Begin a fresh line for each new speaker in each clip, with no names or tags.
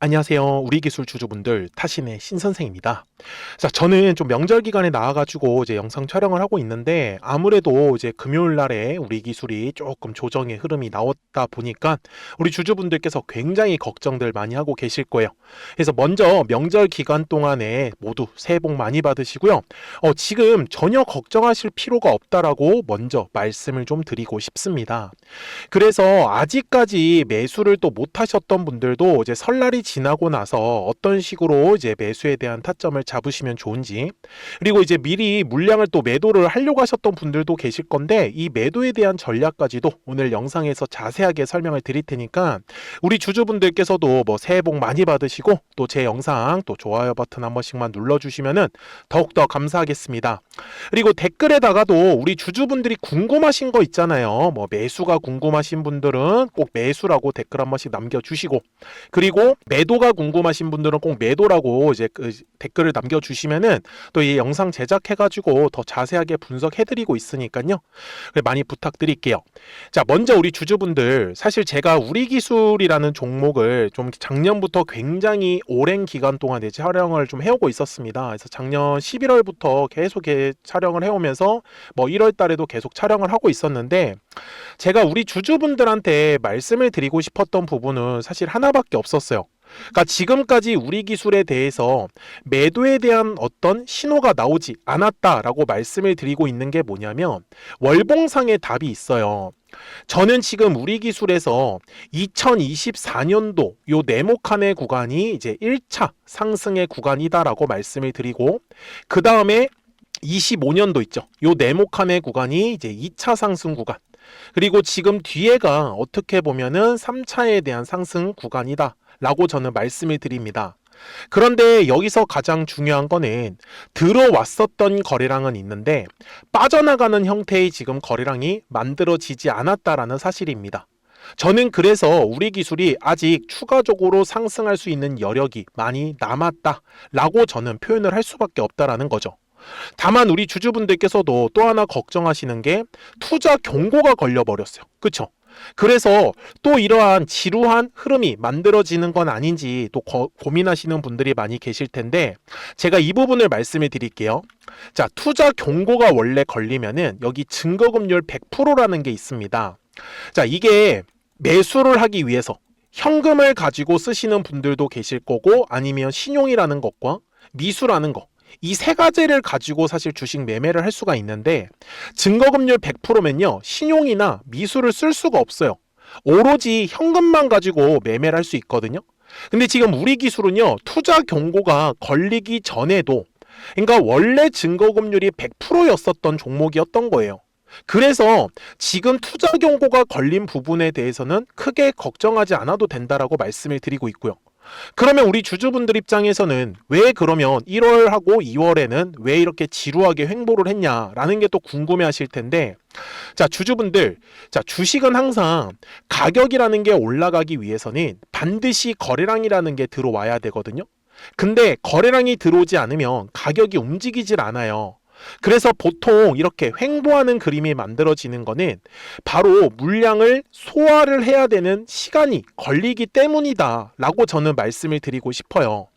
안녕하세요. 우리 기술 주주분들 타신의 신선생입니다. 자, 저는 좀 명절 기간에 나와가지고 이제 영상 촬영을 하고 있는데 아무래도 이제 금요일 날에 우리 기술이 조금 조정의 흐름이 나왔다 보니까 우리 주주분들께서 굉장히 걱정들 많이 하고 계실 거예요. 그래서 먼저 명절 기간 동안에 모두 새해 복 많이 받으시고요. 어, 지금 전혀 걱정하실 필요가 없다라고 먼저 말씀을 좀 드리고 싶습니다. 그래서 아직까지 매수를 또 못 하셨던 분들도 이제 설날이 지나고 나서 어떤 식으로 이제 매수에 대한 타점을 잡으시면 좋은지 그리고 이제 미리 물량을 또 매도를 하려고 하셨던 분들도 계실 건데 이 매도에 대한 전략까지도 오늘 영상에서 자세하게 설명을 드릴 테니까 우리 주주분들께서도 뭐 새해 복 많이 받으시고 또 제 영상 또 좋아요 버튼 한 번씩만 눌러주시면은 더욱더 감사하겠습니다. 그리고 댓글에다가도 우리 주주분들이 궁금하신 거 있잖아요. 뭐 매수가 궁금하신 분들은 꼭 매수라고 댓글 한 번씩 남겨주시고 그리고 매 도가 궁금하신 분들은 꼭 매도라고 이제 그 댓글을 남겨주시면은 또 이 영상 제작해가지고 더 자세하게 분석해드리고 있으니까요. 많이 부탁드릴게요. 자, 먼저 우리 주주분들 사실 제가 우리 기술이라는 종목을 좀 작년부터 굉장히 오랜 기간 동안 이제 촬영을 좀 해오고 있었습니다. 그래서 작년 11월부터 계속 개- 촬영을 해오면서 뭐 1월 달에도 계속 촬영을 하고 있었는데 제가 우리 주주분들한테 말씀을 드리고 싶었던 부분은 사실 하나밖에 없었어요. 그러니까 지금까지 우리 기술에 대해서 매도에 대한 어떤 신호가 나오지 않았다라고 말씀을 드리고 있는 게 뭐냐면 월봉상의 답이 있어요. 저는 지금 우리 기술에서 2024년도 요 네모칸의 구간이 이제 1차 상승의 구간이다라고 말씀을 드리고 그 다음에 25년도 있죠. 요 네모칸의 구간이 이제 2차 상승 구간. 그리고 지금 뒤에가 어떻게 보면은 3차에 대한 상승 구간이다. 라고 저는 말씀을 드립니다. 그런데 여기서 가장 중요한 거는 들어왔었던 거래량은 있는데 빠져나가는 형태의 지금 거래량이 만들어지지 않았다라는 사실입니다. 저는 그래서 우리 기술이 아직 추가적으로 상승할 수 있는 여력이 많이 남았다라고 저는 표현을 할 수밖에 없다라는 거죠. 다만 우리 주주분들께서도 또 하나 걱정하시는 게 투자 경고가 걸려버렸어요. 그쵸? 그래서 또 이러한 지루한 흐름이 만들어지는 건 아닌지 또 거- 고민하시는 분들이 많이 계실 텐데 제가 이 부분을 말씀을 드릴게요. 자, 투자 경고가 원래 걸리면은 여기 증거금률 100%라는 게 있습니다. 자, 이게 매수를 하기 위해서 현금을 가지고 쓰시는 분들도 계실 거고 아니면 신용이라는 것과 미수라는 것. 이 세 가지를 가지고 사실 주식 매매를 할 수가 있는데 증거금률 100%면요. 신용이나 미수를 쓸 수가 없어요. 오로지 현금만 가지고 매매를 할 수 있거든요. 근데 지금 우리 기술은요. 투자 경고가 걸리기 전에도 그러니까 원래 증거금률이 100%였었던 종목이었던 거예요. 그래서 지금 투자 경고가 걸린 부분에 대해서는 크게 걱정하지 않아도 된다라고 말씀을 드리고 있고요. 그러면 우리 주주분들 입장에서는 왜 그러면 1월하고 2월에는 왜 이렇게 지루하게 횡보를 했냐라는 게 또 궁금해 하실 텐데 자, 주주분들. 자, 주식은 항상 가격이라는 게 올라가기 위해서는 반드시 거래량이라는 게 들어와야 되거든요. 근데 거래량이 들어오지 않으면 가격이 움직이질 않아요. 그래서 보통 이렇게 횡보하는 그림이 만들어지는 거는 바로 물량을 소화를 해야 되는 시간이 걸리기 때문이다 라고 저는 말씀을 드리고 싶어요.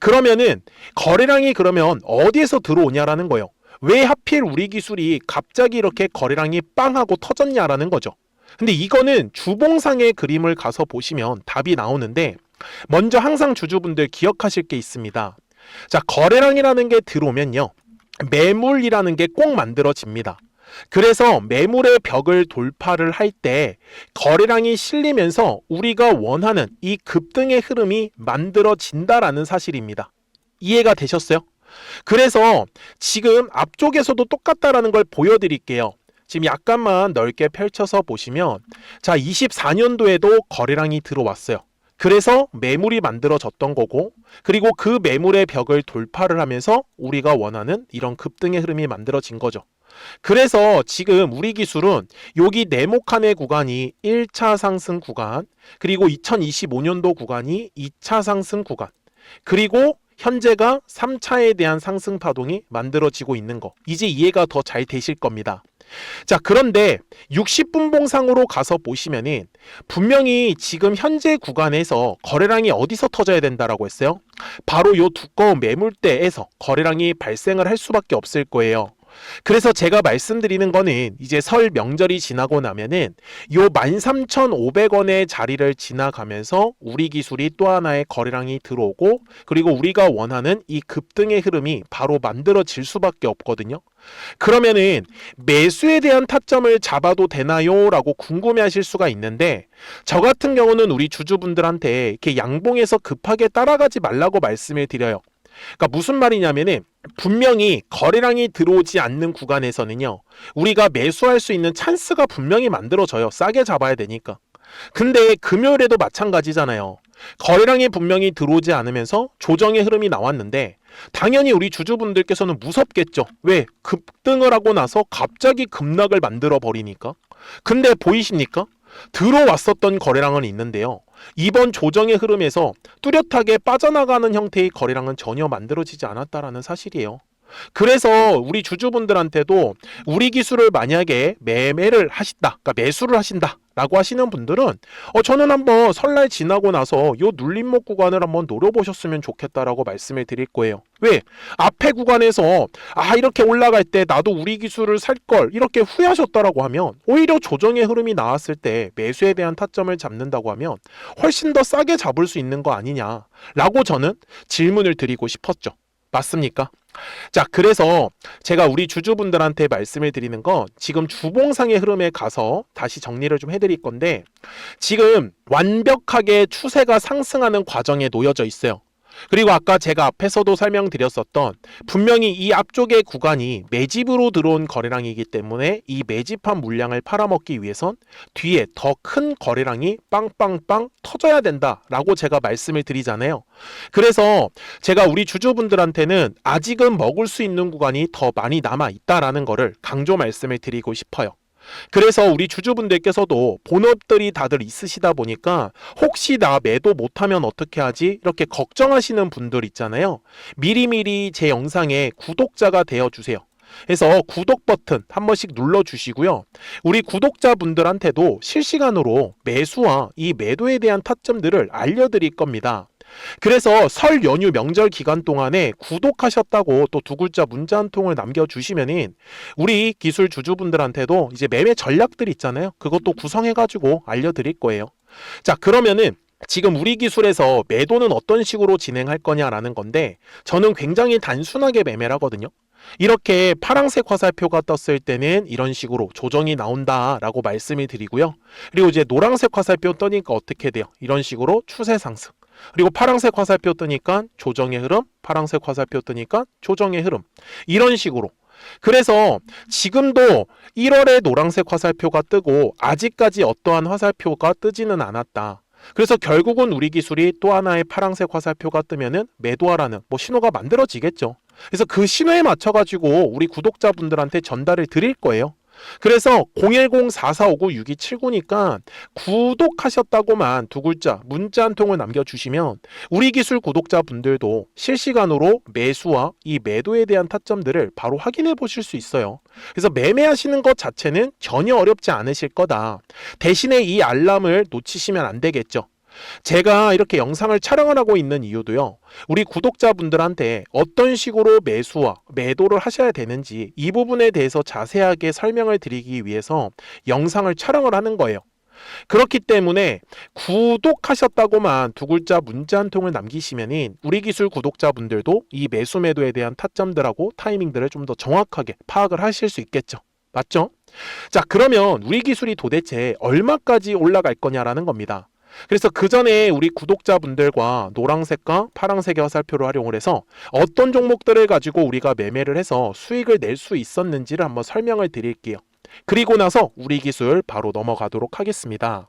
그러면은 거래량이 그러면 어디에서 들어오냐라는 거예요. 왜 하필 우리 기술이 갑자기 이렇게 거래량이 빵 하고 터졌냐라는 거죠. 근데 이거는 주봉상의 그림을 가서 보시면 답이 나오는데 먼저 항상 주주분들 기억하실 게 있습니다. 자, 거래량이라는 게 들어오면요. 매물이라는 게 꼭 만들어집니다. 그래서 매물의 벽을 돌파를 할 때 거래량이 실리면서 우리가 원하는 이 급등의 흐름이 만들어진다라는 사실입니다. 이해가 되셨어요? 그래서 지금 앞쪽에서도 똑같다라는 걸 보여드릴게요. 지금 약간만 넓게 펼쳐서 보시면 자 24년도에도 거래량이 들어왔어요. 그래서 매물이 만들어졌던 거고 그리고 그 매물의 벽을 돌파를 하면서 우리가 원하는 이런 급등의 흐름이 만들어진 거죠. 그래서 지금 우리 기술은 여기 네모칸의 구간이 1차 상승 구간, 그리고 2025년도 구간이 2차 상승 구간, 그리고 현재가 3차에 대한 상승 파동이 만들어지고 있는 거. 이제 이해가 더 잘 되실 겁니다. 자, 그런데 60분 봉상으로 가서 보시면은 분명히 지금 현재 구간에서 거래량이 어디서 터져야 된다라고 했어요? 바로 요 두꺼운 매물대에서 거래량이 발생을 할 수밖에 없을 거예요. 그래서 제가 말씀드리는 거는 이제 설 명절이 지나고 나면은 요 13,500원의 자리를 지나가면서 우리 기술이 또 하나의 거래량이 들어오고 그리고 우리가 원하는 이 급등의 흐름이 바로 만들어질 수밖에 없거든요. 그러면은 매수에 대한 타점을 잡아도 되나요? 라고 궁금해 하실 수가 있는데 저 같은 경우는 우리 주주분들한테 이렇게 양봉에서 급하게 따라가지 말라고 말씀을 드려요. 그러니까 무슨 말이냐면은 분명히 거래량이 들어오지 않는 구간에서는요. 우리가 매수할 수 있는 찬스가 분명히 만들어져요. 싸게 잡아야 되니까. 근데 금요일에도 마찬가지잖아요. 거래량이 분명히 들어오지 않으면서 조정의 흐름이 나왔는데 당연히 우리 주주분들께서는 무섭겠죠. 왜? 급등을 하고 나서 갑자기 급락을 만들어 버리니까. 근데 보이십니까? 들어왔었던 거래량은 있는데요. 이번 조정의 흐름에서 뚜렷하게 빠져나가는 형태의 거래량은 전혀 만들어지지 않았다라는 사실이에요. 그래서 우리 주주분들한테도 우리 기술을 만약에 매매를 하신다, 그러니까 매수를 하신다 라고 하시는 분들은 어 저는 한번 설날 지나고 나서 요 눌림목 구간을 한번 노려보셨으면 좋겠다라고 말씀을 드릴 거예요. 왜? 앞에 구간에서 아 이렇게 올라갈 때 나도 우리 기술을 살 걸 이렇게 후회하셨다라고 하면 오히려 조정의 흐름이 나왔을 때 매수에 대한 타점을 잡는다고 하면 훨씬 더 싸게 잡을 수 있는 거 아니냐라고 저는 질문을 드리고 싶었죠. 맞습니까? 자, 그래서 제가 우리 주주분들한테 말씀을 드리는 건 지금 주봉상의 흐름에 가서 다시 정리를 좀 해드릴 건데 지금 완벽하게 추세가 상승하는 과정에 놓여져 있어요. 그리고 아까 제가 앞에서도 설명드렸었던 분명히 이 앞쪽의 구간이 매집으로 들어온 거래량이기 때문에 이 매집한 물량을 팔아먹기 위해선 뒤에 더 큰 거래량이 빵빵빵 터져야 된다라고 제가 말씀을 드리잖아요. 그래서 제가 우리 주주분들한테는 아직은 먹을 수 있는 구간이 더 많이 남아 있다라는 거를 강조 말씀을 드리고 싶어요. 그래서 우리 주주분들께서도 본업들이 다들 있으시다 보니까 혹시 나 매도 못하면 어떻게 하지? 이렇게 걱정하시는 분들 있잖아요. 미리미리 제 영상에 구독자가 되어 주세요. 그래서 구독 버튼 한 번씩 눌러 주시고요. 우리 구독자분들한테도 실시간으로 매수와 이 매도에 대한 타점들을 알려드릴 겁니다. 그래서 설 연휴 명절 기간 동안에 구독하셨다고 또 두 글자 문자 한 통을 남겨주시면은 우리 기술 주주분들한테도 이제 매매 전략들 있잖아요. 그것도 구성해가지고 알려드릴 거예요. 자, 그러면은 지금 우리 기술에서 매도는 어떤 식으로 진행할 거냐라는 건데 저는 굉장히 단순하게 매매를 하거든요. 이렇게 파랑색 화살표가 떴을 때는 이런 식으로 조정이 나온다라고 말씀을 드리고요. 그리고 이제 노란색 화살표 뜨니까 어떻게 돼요? 이런 식으로 추세 상승. 그리고 파랑색 화살표 뜨니까 조정의 흐름, 파랑색 화살표 뜨니까 조정의 흐름. 이런 식으로. 그래서 지금도 1월에 노란색 화살표가 뜨고 아직까지 어떠한 화살표가 뜨지는 않았다. 그래서 결국은 우리 기술이 또 하나의 파랑색 화살표가 뜨면은 매도하라는 뭐 신호가 만들어지겠죠. 그래서 그 신호에 맞춰 가지고 우리 구독자분들한테 전달을 드릴 거예요. 그래서 010-4459-6279니까 구독하셨다고만 두 글자 문자 한 통을 남겨주시면 우리 기술 구독자분들도 실시간으로 매수와 이 매도에 대한 타점들을 바로 확인해 보실 수 있어요. 그래서 매매하시는 것 자체는 전혀 어렵지 않으실 거다. 대신에 이 알람을 놓치시면 안 되겠죠. 제가 이렇게 영상을 촬영을 하고 있는 이유도요. 우리 구독자분들한테 어떤 식으로 매수와 매도를 하셔야 되는지 이 부분에 대해서 자세하게 설명을 드리기 위해서 영상을 촬영을 하는 거예요. 그렇기 때문에 구독하셨다고만 두 글자 문자 한 통을 남기시면은 우리 기술 구독자분들도 이 매수 매도에 대한 타점들하고 타이밍들을 좀 더 정확하게 파악을 하실 수 있겠죠. 맞죠? 자, 그러면 우리 기술이 도대체 얼마까지 올라갈 거냐라는 겁니다. 그래서 그 전에 우리 구독자분들과 노란색과 파란색의 화살표를 활용을 해서 어떤 종목들을 가지고 우리가 매매를 해서 수익을 낼 수 있었는지를 한번 설명을 드릴게요. 그리고 나서 우리 기술 바로 넘어가도록 하겠습니다.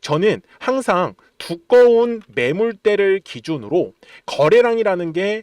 저는 항상 두꺼운 매물대를 기준으로 거래량이라는 게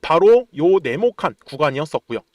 바로 요 네모칸 구간이었었고요.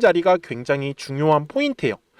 자리가 굉장히 중요한 포인트예요.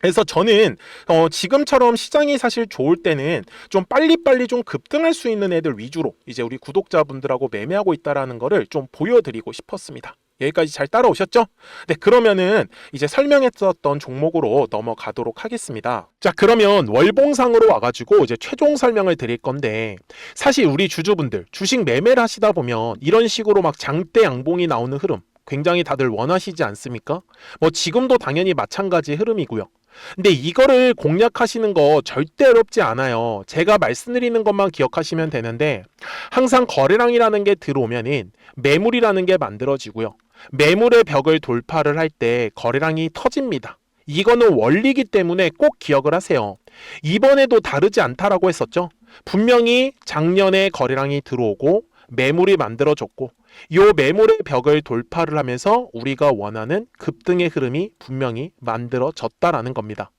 그래서 저는 어, 지금처럼 시장이 사실 좋을 때는 좀 빨리빨리 좀 급등할 수 있는 애들 위주로 이제 우리 구독자분들하고 매매하고 있다라는 거를 좀 보여드리고 싶었습니다. 여기까지 잘 따라오셨죠? 네, 그러면은 이제 설명했었던 종목으로 넘어가도록 하겠습니다. 자, 그러면 월봉상으로 와가지고 이제 최종 설명을 드릴 건데, 사실 우리 주주분들 주식 매매를 하시다 보면 이런 식으로 막 장대 양봉이 나오는 흐름 굉장히 다들 원하시지 않습니까? 뭐 지금도 당연히 마찬가지 흐름이고요. 근데 이거를 공략하시는 거 절대 어렵지 않아요. 제가 말씀드리는 것만 기억하시면 되는데 항상 거래량이라는 게 들어오면은 매물이라는 게 만들어지고요. 매물의 벽을 돌파를 할 때 거래량이 터집니다. 이거는 원리이기 때문에 꼭 기억을 하세요. 이번에도 다르지 않다라고 했었죠. 분명히 작년에 거래량이 들어오고 매물이 만들어졌고 요 매물의 벽을 돌파를 하면서 우리가 원하는 급등의 흐름이 분명히 만들어졌다라는 겁니다.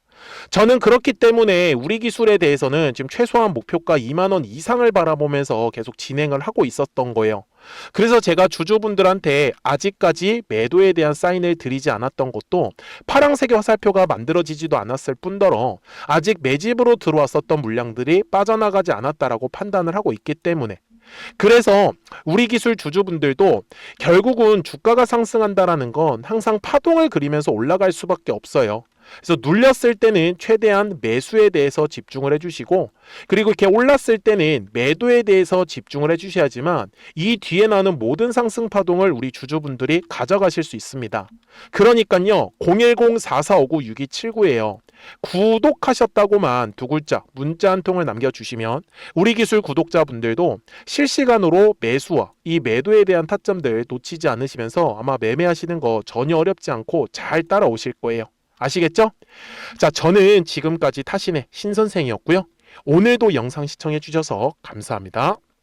저는 그렇기 때문에 우리 기술에 대해서는 지금 최소한 목표가 2만 원 이상을 바라보면서 계속 진행을 하고 있었던 거예요. 그래서 제가 주주분들한테 아직까지 매도에 대한 사인을 드리지 않았던 것도 파랑색의 화살표가 만들어지지도 않았을 뿐더러 아직 매집으로 들어왔었던 물량들이 빠져나가지 않았다라고 판단을 하고 있기 때문에 그래서 우리 기술 주주분들도 결국은 주가가 상승한다라는 건 항상 파동을 그리면서 올라갈 수밖에 없어요. 그래서 눌렸을 때는 최대한 매수에 대해서 집중을 해주시고 그리고 이렇게 올랐을 때는 매도에 대해서 집중을 해주셔야지만 이 뒤에 나는 모든 상승 파동을 우리 주주분들이 가져가실 수 있습니다. 그러니까요 010-4459-6279예요. 구독하셨다고만 두 글자 문자 한 통을 남겨주시면 우리 기술 구독자분들도 실시간으로 매수와 이 매도에 대한 타점들 놓치지 않으시면서 아마 매매하시는 거 전혀 어렵지 않고 잘 따라오실 거예요. 아시겠죠? 자, 저는 지금까지 타신의 신선생이었고요. 오늘도 영상 시청해 주셔서 감사합니다.